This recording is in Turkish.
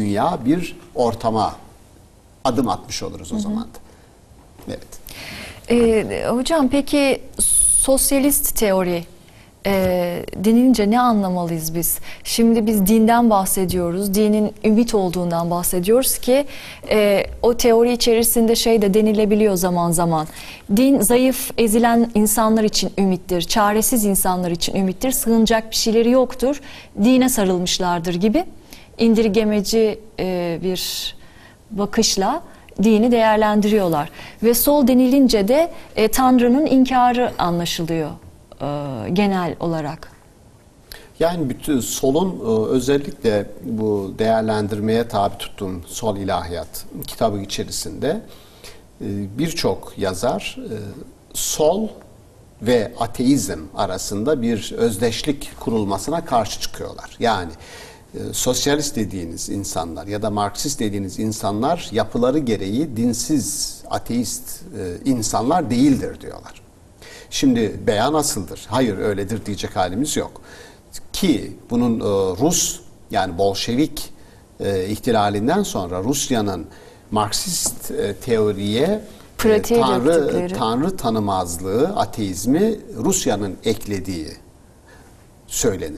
dünya bir ortama adım atmış oluruz o zaman da. Evet. Ee, hocam peki sosyalist teori e, denilince ne anlamalıyız biz? Şimdi biz dinden bahsediyoruz, dinin ümit olduğundan bahsediyoruz ki e, o teori içerisinde şey de denilebiliyor zaman zaman. Din zayıf, ezilen insanlar için ümittir, çaresiz insanlar için ümittir, sığınacak bir şeyleri yoktur, dine sarılmışlardır gibi indirgemeci e, bir bakışla dini değerlendiriyorlar. Ve sol denilince de e, Tanrı'nın inkarı anlaşılıyor e, genel olarak. Yani bütün solun özellikle bu değerlendirmeye tabi tuttuğum sol ilahiyat kitabı içerisinde birçok yazar sol ve ateizm arasında bir özdeşlik kurulmasına karşı çıkıyorlar. Yani sosyalist dediğiniz insanlar ya da Marksist dediğiniz insanlar yapıları gereği dinsiz, ateist e, insanlar değildir diyorlar. Şimdi beyan asıldır. Hayır öyledir diyecek halimiz yok. Ki bunun e, Rus yani Bolşevik e, ihtilalinden sonra Rusya'nın Marksist teoriye Pratiğe tanrı döktükleri. tanrı tanımazlığı, ateizmi Rusya'nın eklediği söylenir.